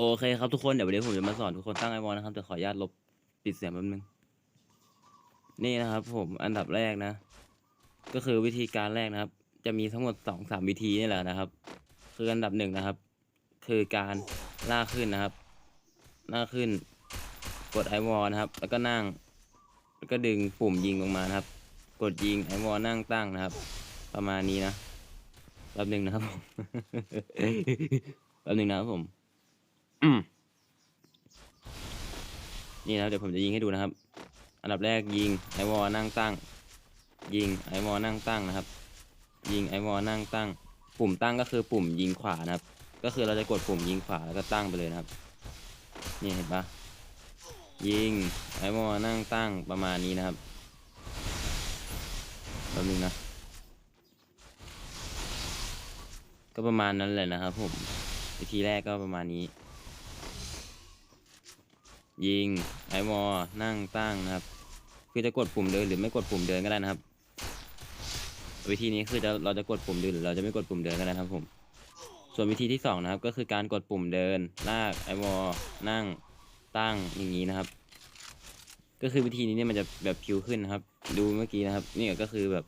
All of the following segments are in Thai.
โอเคครับทุกคนเดี๋ยววันนี้ผมจะมาสอนทุกคนตั้งไอวอลนะครับแต่ขออนุญาตลบปิดเสียงแป๊บนึงนี่นะครับ ผมอันดับแรกนะ ก็คือวิธีการแรกนะครับ จะมีทั้งหมดสองสามวิธีนี่แหละนะครับ คืออันดับหนึ่งนะครับ คือการลากขึ้นนะครับลากขึ้น กดไอวอลนะครับ แล้วก็นั่ง แล้วก็ดึงปุ่มยิงลงมานะครับ กดยิงไอวอลนั่งตั้งนะครับ ประมาณนี้นะแป๊บหนึ่งนะครับผมแป๊บหนึ่งนะครับผม อืมนี่นะครับเดี๋ยวผมจะยิงให้ดูนะครับ อันดับแรกยิงไอวอลนั่งตั้ง ยิงไอวอลนั่งตั้งนะครับ ยิงไอวอลนั่งตั้ง ปุ่มตั้งก็คือปุ่มยิงขวานะครับ ก็คือเราจะกดปุ่มยิงขวาแล้วก็ตั้งไปเลยนะครับ นี่เห็นปะยิงไอวอลนั่งตั้งประมาณนี้นะครับแป๊บนึงนะ ก็ประมาณนั้นแหละนะครับผมวิธีแรกก็ประมาณนี้ ยิงไอวอนั่งตั้งนะครับ คือจะกดปุ่มเดินหรือไม่กดปุ่มเดินก็ได้นะครับ วิธีนี้คือจะเราจะกดปุ่มเดินหรือเราจะไม่กดปุ่มเดินก็ได้ครับผมส่วนวิธีที่สองนะครับก็คือการกดปุ่มเดินลากไอวอนั่งตั้งอย่างนี้นะครับ ก็คือวิธีนี้เนี่ยมันจะแบบพิวขึ้นนะครับ ดูเมื่อกี้นะครับ นี่ก็คือแบบ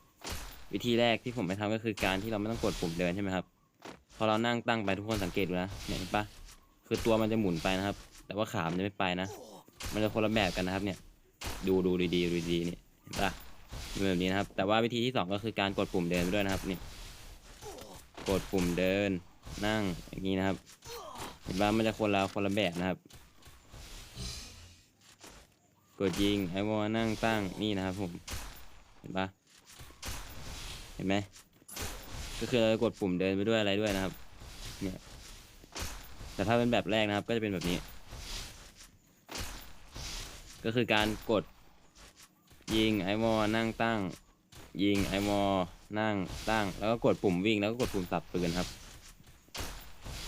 วิธีแรกที่ผมไปทำก็คือการที่เราไม่ต้องกดปุ่มเดินใช่ไหมครับพอเรานั่งตั้งไปทุกคนสังเกตดูนะเห็นปะคือตัวมันจะหมุนไปนะครับ แต่ว่าขามันจะไม่ไปนะ มันจะคนละแบบกันนะครับเนี่ย ดูดูดีๆดูดีนี่เห็นปะเป็นแบบนี้นะครับ แต่ว่าวิธีที่สองก็คือการกดปุ่มเดินด้วยนะครับนี่กดปุ่มเดินนั่งอย่างนี้นะครับ เห็นปะมันจะคนละคนละแบบนะครับ กดยิงไอวอนั่งตั้งนี่นะครับผม เห็นปะเห็นไหมก็คือเรากดปุ่มเดินไปด้วยอะไรด้วยนะครับ เนี่ย แต่ถ้าเป็นแบบแรกนะครับ ก็จะเป็นแบบนี้ ก็คือการกด ยิงไอวอนั่งตั้ง ยิงไอวอนั่งตั้ง แล้วก็กดปุ่มวิ่งแล้วก็กดปุ่มสับปืนครับ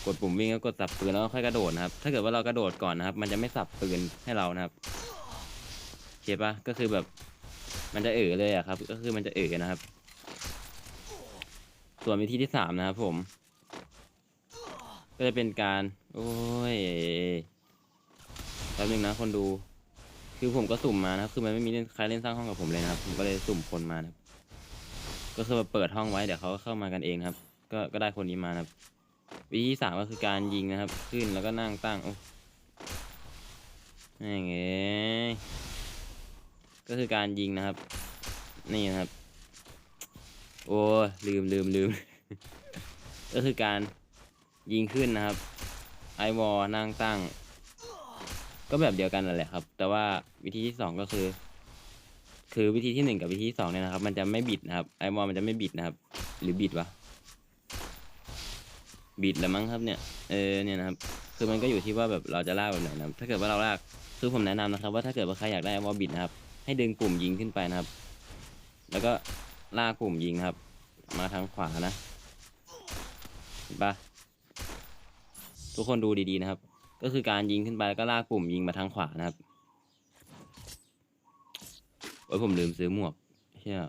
กดปุ่มวิ่งแล้วกดสับปืนแล้วค่อยกระโดดนะครับ ถ้าเกิดว่าเรากระโดดก่อนนะครับ มันจะไม่สับปืนให้เรานะครับเก็ตปะก็คือแบบ มันจะเอ๋อเลยอะครับ ก็คือมันจะเอ๋อนะครับ ส่วนวิธีที่สามนะครับผม ก็จะเป็นการ โอ้ยแป๊บนึงนะคนดู คือผมก็สุ่มมานะครับคือมันไม่มีเล่นใครเล่นสร้างห้องกับผมเลยนะครับผมก็เลยสุ่มคนมานะครับก็คือมาเปิดห้องไว้เดี๋ยวเขาก็เข้ามากันเองครับ ก็ก็ได้คนนี้มานะครับ วิธีที่สามก็คือการยิงนะครับ ขึ้นแล้วก็นั่งตั้งโอ้ยงเงี้ยก็คือการยิงนะครับ นี่นะครับ โอ้ลืมลืมลืมก็คือการยิงขึ้นนะครับ ไอวอนั่งตั้ง ก็แบบเดียวกันนั่นแหละครับ แต่ว่าวิธีที่สองก็คือ คือวิธีที่หนึ่งกับวิธีที่สองเนี่ยนะครับ มันจะไม่บิดนะครับไอวอมันจะไม่บิดนะครับ หรือบิดวะบิดล้วมั้งครับเนี่ยเออเนี่ยนะครับ คือมันก็อยู่ที่ว่าแบบเราจะลากแบบไหนนะถ้าเกิดว่าเราลากคือผมแนะนำนะครับ ว่าถ้าเกิดว่าใครอยากได้ไอวอบิดนะครับ ให้ดึงปุ่มยิงขึ้นไปนะครับ แล้วก็ลากปุ่มยิงครับ มาทางขวานะเห็นปะทุกคนดูดีๆนะครับ ก็คือการยิงขึ้นไปแล้วก็ลากปุ่มยิงมาทางขวานะครับโอ้ยผมลืมซื้อหมวกเชี่ย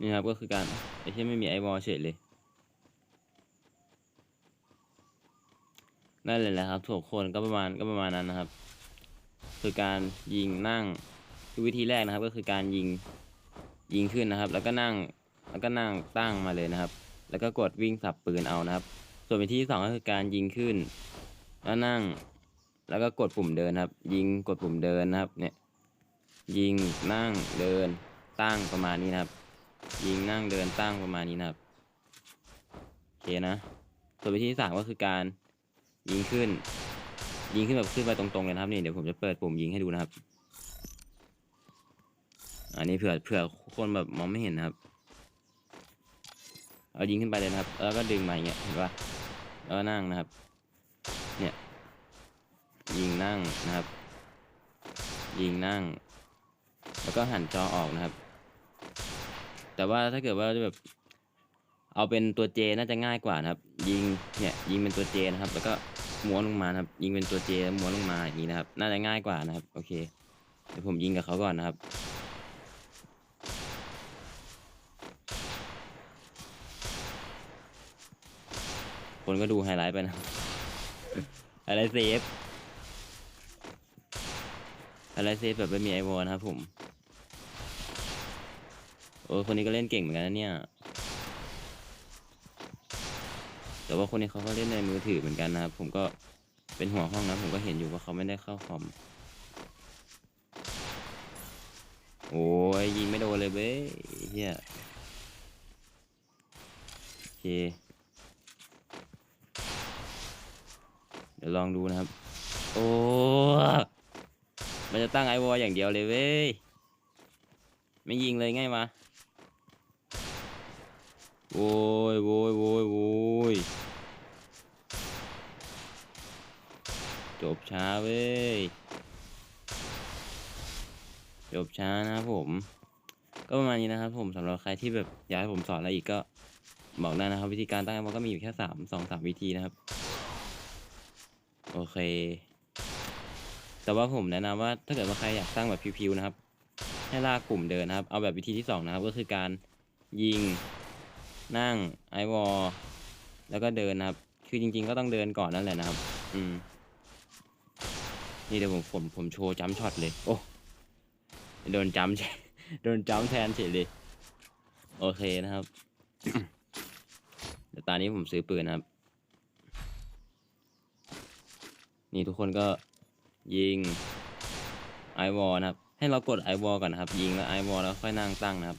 นี่ครับก็คือการไอ้ที่ไม่มีไอวอลเฉยเลยนั่นเลยแหละครับทุกคนก็ประมาณก็ประมาณนั้นนะครับ คือการยิงนั่งคือวิธีแรกนะครับ ก็คือการยิงยิงขึ้นนะครับ แล้วก็นั่ง แล้วก็นั่งตั้งมาเลยนะครับ แล้วก็กดวิ่งสับปืนเอานะครับ ส่วนวิธีที่สองก็คือการยิงขึ้น แล้วนั่ง แล้วก็กดปุ่มเดินครับ ยิงกดปุ่มเดินนะครับ เนี่ย ยิงนั่งเดินตั้งประมาณนี้นะครับ ยิงนั่งเดินตั้งประมาณนี้นะครับโอเคนะ ส่วนวิธีที่สามก็คือการยิงขึ้น ยิงขึ้นแบบขึ้นไปตรงๆเลยนะครับนี่เดี๋ยวผมจะเปิดปุ่มยิงให้ดูนะครับ อันนี้เผื่อเผื่อคนแบบมองไม่เห็นนะครับ เอายิงขึ้นไปเลยนะครับแล้วก็ดึงมาอย่างเงี้ยเห็นปะแล้วนั่งนะครับ เนี่ยยิงนั่งนะครับ ยิงนั่ง แล้วก็หันจอออกนะครับ แต่ว่าถ้าเกิดว่าจะแบบเอาเป็นตัวเจน่าจะง่ายกว่านะครับ ยิงเนี่ยยิงเป็นตัวเจนะครับ แล้วก็ม้วนลงมาครับ ยิงเป็นตัวเจแล้วม้วนลงมาอย่างนี้นะครับ น่าจะง่ายกว่านะครับ โอเค เดี๋ยวผมยิงกับเขาก่อนนะครับ คนก็ดูไฮไลท์ไปนะไฮไลท์เซฟไฮไลท์เซฟแบบไม่มีไอวอลนะครับผม โอ้คนนี้ก็เล่นเก่งเหมือนกันนะเนี่ย แต่ว่าคนนี้เขาก็เล่นในมือถือเหมือนกันนะครับ ผมก็เป็นหัวห้องนะผมก็เห็นอยู่ว่าเขาไม่ได้เข้าคอม โอ้ยยิงไม่โดนเลยเว้เฮียโอเค เดี๋ยวลองดูนะครับ โอ้ มันจะตั้งไอวอลอย่างเดียวเลยเว้ย ไม่ยิงเลยไงวะโว้ยโว้ยโว้ยโว้ยจบช้าเว้ย จบช้านะครับผม ก็ประมาณนี้นะครับผมสำหรับใครที่แบบอยากให้ผมสอนอะไรอีกก็บอกได้นะครับ วิธีการตั้งไอวอลก็มีอยู่แค่สามสองสามวิธีนะครับ โอเค แต่ว่าผมแนะนำว่าถ้าเกิดว่าใครอยากตั้างแบบพิวๆนะครับ ให้ลากกลุ่มเดินนะครับ เอาแบบวิธีที่สองนะครับ ก็คือการยิงนั่งไอวอลแล้วก็เดินนะครับ คือจริง ๆ ก็ต้องเดินก่อนนั่นแหละนะครับ อืม นี่เดี๋ยวผมผมผมโชว์จัมป์ช็อตเลย โอ้โดนจัมป์โดนจัมป์แทนเฉยเลย โอเคนะครับเดี๋ยวตอนนี้ผมซื้อปืนนะครับ นี่ทุกคนก็ยิงไอวอลนะครับ ให้เรากดไอวอลก่อนนะครับ ยิงแล้วไอวอลแล้วค่อยนั่งตั้งนะครับ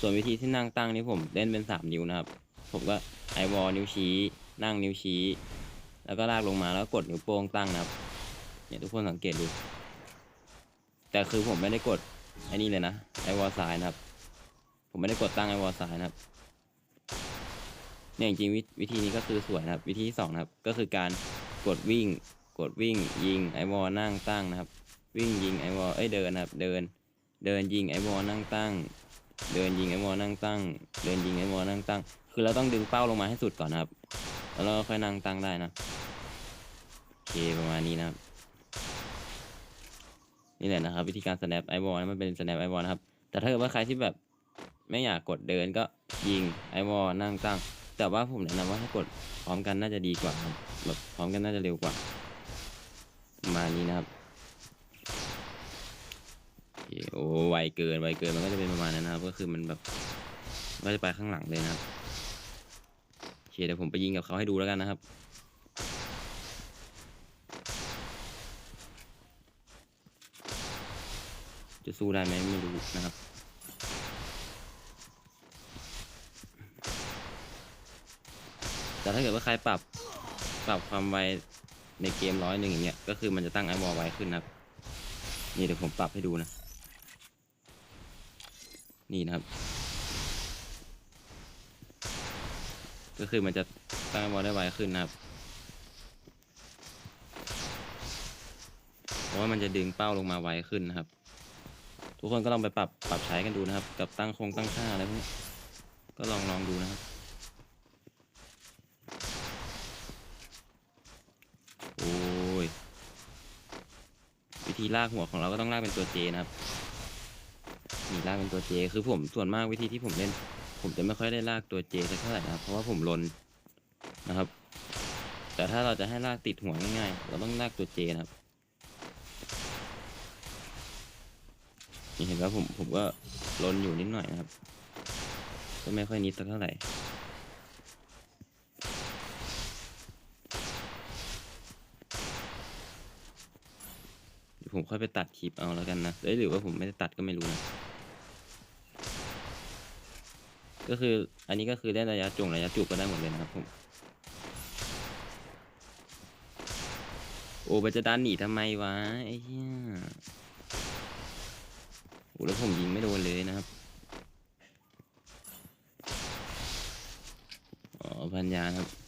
ส่วนวิธีที่นั่งตั้งนี่ผมเล่นเป็นสามนิ้วนะครับ ผมก็ไอวอลนิ้วชี้ นั่งนิ้วชี้ แล้วก็ลากลงมาแล้วก็กดนิ้วโป้งตั้งนะครับ เนี่ยทุกคนสังเกตดู แต่คือผมไม่ได้กดไอ้นี่เลยนะไอวอลซ้ายนะครับ ผมไม่ได้กดตั้งไอวอลซ้ายนะครับเนี่ยจริงๆวิวิธีนี้ก็คือสวยนะครับ วิธีที่สองนะครับ ก็คือการกดวิ่ง กดวิ่งยิงไอวอลนั่งตั้งนะครับ วิ่งยิงไอวอลเอ้ยเดินนะครับ เดิน เดินยิงไอวอลนั่งตั้ง เดินยิงไอวอลนั่งตั้ง เดินยิงไอวอลนั่งตั้ง คือเราต้องดึงเป้าลงมาให้สุดก่อนนะครับ แล้วเราค่อยนั่งตั้งได้นะโอเคประมาณนี้นะครับนี่แหละนะครับวิธีการ snap ไอวอลมันเป็น snap ไอวอนะครับ แต่ถ้าเกิดว่าใครที่แบบไม่อยากกดเดินก็ยิงไอวอนั่งตั้ง แต่ว่าผมแนะนำว่าถ้ากดพร้อมกันน่าจะดีกว่าครับแบบพร้อมกันน่าจะเร็วกว่า มาณนี้นะครับโอ้ไวเกินไวเกินมันก็จะเป็นประมาณนั้นนะครับ ก็คือมันแบบก็จะไปข้างหลังเลยนะครับโอเคเดี๋ยวผมไปยิงกับเขาให้ดูแล้วกันนะครับจะสู้ได้ไหมไม่รู้นะครับแต่ถ้าเกิดว่าใครปรับปรับความไว ในเกมร้อยหนึ่งอย่างเงี้ยก็คือมันจะตั้งไอวอลไวขึ้นนะครับ นี่เดี๋ยวผมปรับให้ดูนะ นี่นะครับ ก็คือมันจะตั้งไอวอลได้ไวขึ้นนะครับเพราะว่ามันจะดึงเป้าลงมาไวขึ้นนะครับ ทุกคนก็ลองไปปรับปรับใช้กันดูนะครับ กับตั้งคงตั้งค่าอะไรพวกนี้ก็ลองลองดูนะครับ โอ้ย วิ ธีลากหัวของเราก็ต้องลากเป็นตัวเจนะครับนี่ลากเป็นตัวเจคือผมส่วนมากวิธีที่ผมเล่น ผมจะไม่ค่อยได้ลากตัวเจสักเท่าไหร่นะครับเพราะว่าผมลนนะครับ แต่ถ้าเราจะให้ลากติดหัวง่ายๆเราต้องลากตัวเจนะครับนี่เห็นว่าผมผมก็ลนอยู่นิดหน่อยนะครับ ก็ไม่ค่อยนิดสักเท่าไหร่ เดี๋ยว ผมค่อยไปตัดคลิปเอาแล้วกันนะเอ้ยหรือว่าผมไม่ได้ตัดก็ไม่รู้นะก็คืออันนี้ก็คือได้ระยะจงระยะจูบก็ได้หมดเลยนะครับผมโอ้มันจะดันหนีทำไมวะไอ้เหี้ยโอ้แล้วผมยิงไม่โดนเลยนะครับอ๋อพันยาครับ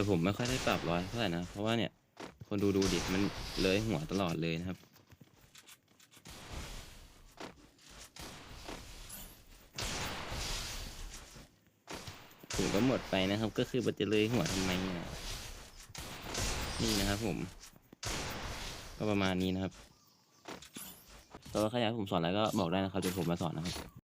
แต่ผมไม่ค่อยได้ปรับร้อยเท่าไหร่นะ เพราะว่าเนี่ย คนดูดูดิ มันเลยหัวตลอดเลยนะครับ ผมก็หมดไปนะครับ ก็คือมันจะเลยหัวทำไมอะนี่นะครับผม ก็ประมาณนี้นะครับแต่ว่าใครอยากให้ผมสอนอะไรก็บอกได้นะครับเดี๋ยวผมมาสอนนะครับ